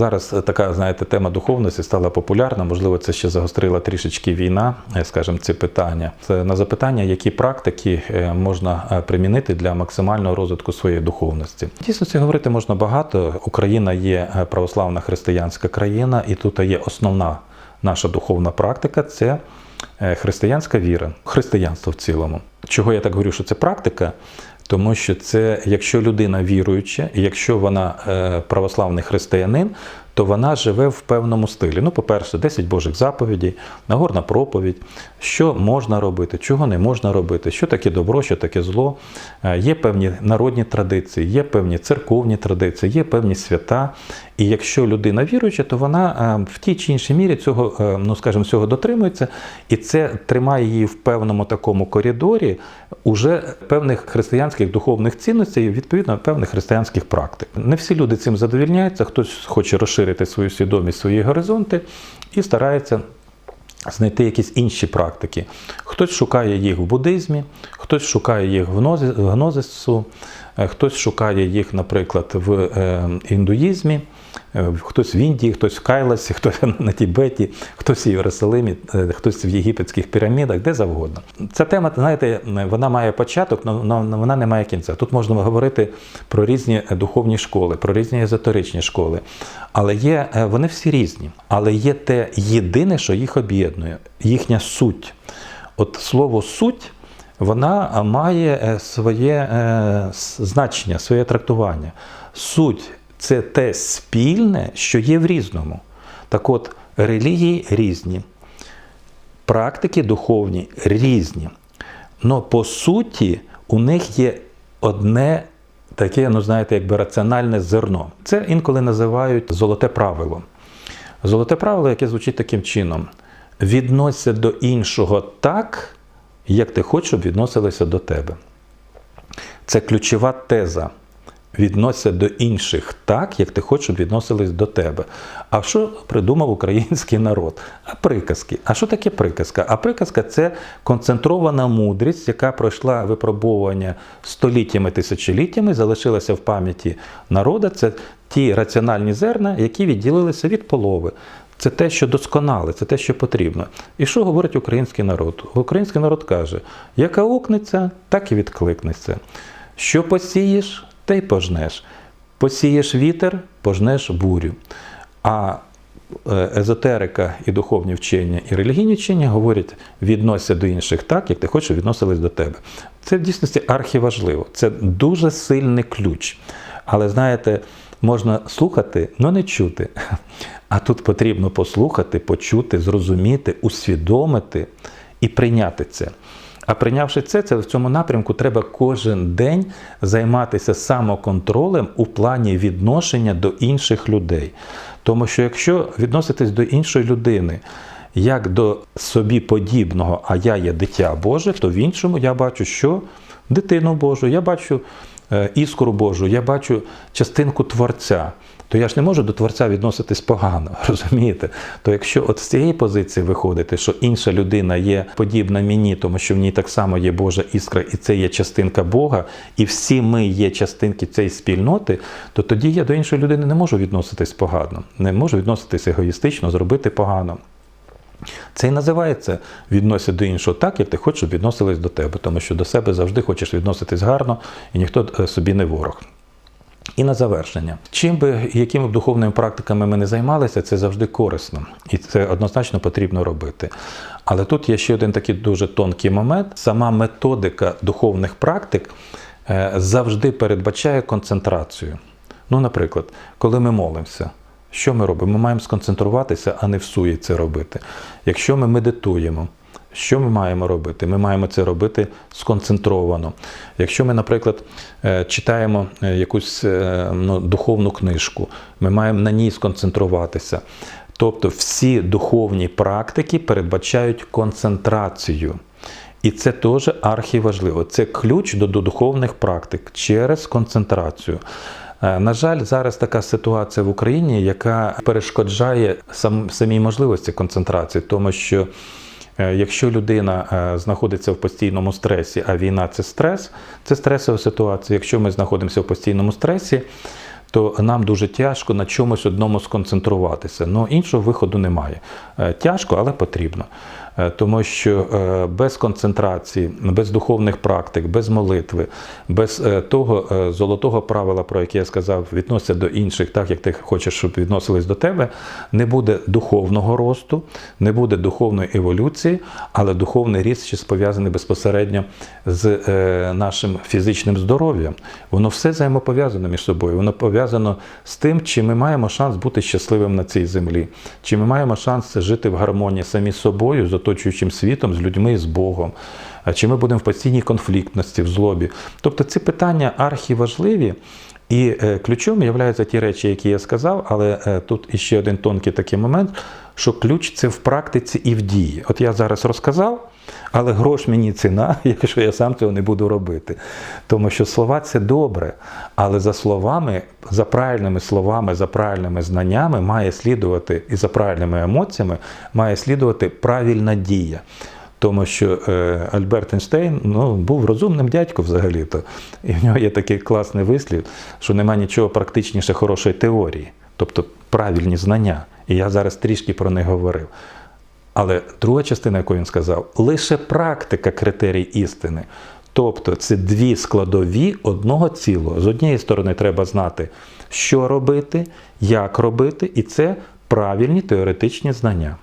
зараз така, знаєте, тема духовності стала популярна. Можливо, це ще загострила трішечки війна, е, скажімо, це питання. Це на запитання, які практики е, можна е, примінити для максимального розвитку своєї духовності. Дійсно, це говорити можна багато. Україна є е, православна християнська країна, і тут є основна наша духовна практика це е, християнська віра, християнство в цілому. Чого я так говорю, що це практика? Тому що це, якщо людина віруюча, якщо вона е, православний християнин, то вона живе в певному стилі. Ну, по-перше, 10 Божих заповідей, Нагорна проповідь, що можна робити, чого не можна робити, що таке добро, що таке зло. Е, Є певні народні традиції, є певні церковні традиції, є певні свята. І якщо людина віруюча, то вона е, в тій чи іншій мірі цього, е, ну скажімо, цього дотримується, і це тримає її в певному такому коридорі уже певних християнських духовних цінностей, відповідно певних християнських практик. Не всі люди цим задовільняються, хтось хоче розширити свою свідомість, свої горизонти і старається. Знайти якісь інші практики. Хтось шукає їх в буддизмі, хтось шукає їх в гнозису, е, хтось шукає їх, наприклад, в е, індуїзмі, хтось в Індії, хтось в Кайласі, хтось на Тібеті, хтось в Єрусалимі, е, хтось в єгипетських пірамідах, де завгодно. Ця тема, знаєте, вона має початок, але вона не має кінця. Тут можна говорити про різні духовні школи, про різні езотеричні школи. Але є, е, вони всі різні. Але є те єдине, що їх об'єднує, їхня суть. От слово суть. Вона має е, своє е, значення, своє трактування. Суть це те спільне, що є в різному. Так от, релігії різні, практики духовні різні. Но по суті, у них є одне таке, ну знаєте, якби раціональне зерно. Це інколи називають золоте правило. Золоте правило, яке звучить таким чином: відносься до іншого так, як ти хочеш, щоб відносилися до тебе. Це ключова теза. Відносяться до інших так, як ти хочеш, щоб відносились до тебе. А що придумав український народ? А приказки. А що таке приказка? А приказка це концентрована мудрість, яка пройшла випробовування століттями, тисячоліттями, залишилася в пам'яті народу. Це ті раціональні зерна, які відділилися від полови. Це те, що досконале, це те, що потрібно. І що говорить український народ? Український народ каже: яка укнеться, так і відкликнеться. Що посієш, те й пожнеш. Посієш вітер, пожнеш бурю. А е, езотерика і духовні вчення, і релігійні вчення говорять, відносься до інших так, як ти хочеш, відносились до тебе. Це в дійсності архіважливо. Це дуже сильний ключ. Але знаєте, можна слухати, але не чути. А тут потрібно послухати, почути, зрозуміти, усвідомити і прийняти це. А прийнявши це, це в цьому напрямку треба кожен день займатися самоконтролем у плані відношення до інших людей. Тому що якщо відноситись до іншої людини як до собі подібного, а я є дитя Боже, то в іншому я бачу, що дитину Божу, я бачу е, іскру Божу, я бачу частинку Творця. То я ж не можу до Творця відноситись погано, розумієте? То якщо от з цієї позиції виходити, що інша людина є подібна мені, тому що в ній так само є Божа іскра, і це є частинка Бога, і всі ми є частинки цієї спільноти, то тоді я до іншої людини не можу відноситись погано, не можу відноситись егоїстично, зробити погано. Це і називається відносять до іншого так, як ти хочеш, щоб відносились до тебе, тому що до себе завжди хочеш відноситись гарно, і ніхто е, собі не ворог. І на завершення, чим би якими б духовними практиками ми не займалися, це завжди корисно, і це однозначно потрібно робити. Але тут є ще один такий дуже тонкий момент: сама методика духовних практик е, завжди передбачає концентрацію. Ну, наприклад, коли ми молимося, що ми робимо? Ми маємо сконцентруватися, а не всує це робити. Якщо ми медитуємо, що ми маємо робити? Ми маємо це робити сконцентровано. Якщо ми, наприклад, е, читаємо е, якусь е, ну, духовну книжку, ми маємо на ній сконцентруватися. Тобто всі духовні практики передбачають концентрацію. І це теж архіважливо. Це ключ до, духовних практик через концентрацію. На жаль, зараз така ситуація в Україні, яка перешкоджає самій можливості концентрації, тому що якщо людина е, знаходиться в постійному стресі, а війна це стрес, це стресова ситуація. Якщо ми знаходимося в постійному стресі, то нам дуже тяжко на чомусь одному сконцентруватися. Ну іншого виходу немає. Е, Тяжко, але потрібно. Е, Тому що е, без концентрації, без духовних практик, без молитви, без е, того золотого правила, про яке я сказав, відносяться до інших, так як ти хочеш, щоб відносились до тебе, не буде духовного росту, не буде духовної еволюції, але духовний ріст ще пов'язаний безпосередньо з нашим фізичним здоров'ям. Воно все взаємопов'язано між собою. Воно пов'язано з тим, чи ми маємо шанс бути щасливим на цій землі, чи ми маємо шанс жити в гармонії самі з собою, з оточуючим світом, з людьми, з Богом. Чи ми будемо в постійній конфліктності, в злобі? Тобто ці питання архіважливі, і е, ключом являються ті речі, які я сказав, але е, тут іще один тонкий такий момент, що ключ це в практиці і в дії. От я зараз розказав, але грош мені ціна, якщо я сам цього не буду робити. Тому що слова це добре, але за словами, за правильними словами, за правильними знаннями має слідувати і за правильними емоціями має слідувати правильна дія. Тому що е, Альберт Ейнштейн ну, був розумним дядьком взагалі-то. І в нього є такий класний вислів, що нема нічого практичніше хорошої теорії, тобто правильні знання. І я зараз трішки про них говорив. Але друга частина, яку він сказав, лише практика критерій істини. Тобто це дві складові одного цілого. З однієї сторони, треба знати, що робити, як робити, і це правильні теоретичні знання.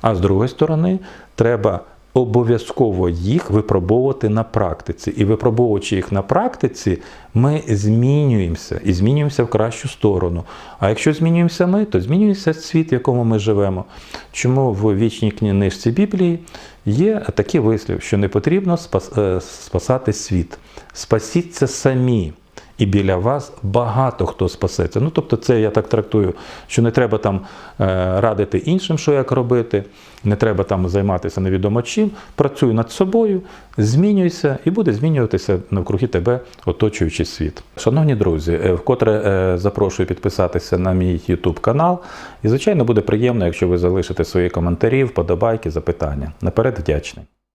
А з другої сторони, треба обов'язково їх випробовувати на практиці. І випробовуючи їх на практиці, ми змінюємося і змінюємося в кращу сторону. А якщо змінюємося ми, то змінюється світ, в якому ми живемо. Чому в вічній книжці Біблії є такий вислів, що не потрібно е, спасати світ. Спасіться самі. І біля вас багато хто спасеться. Ну, тобто, це я так трактую, що не треба там е, радити іншим, що як робити, не треба там займатися невідомо чим. Працюй над собою, змінюйся і буде змінюватися навкруги тебе оточуючий світ. Шановні друзі, е, вкотре е, запрошую підписатися на мій YouTube канал. І, звичайно, буде приємно, якщо ви залишите свої коментарі, вподобайки, запитання. Наперед вдячний.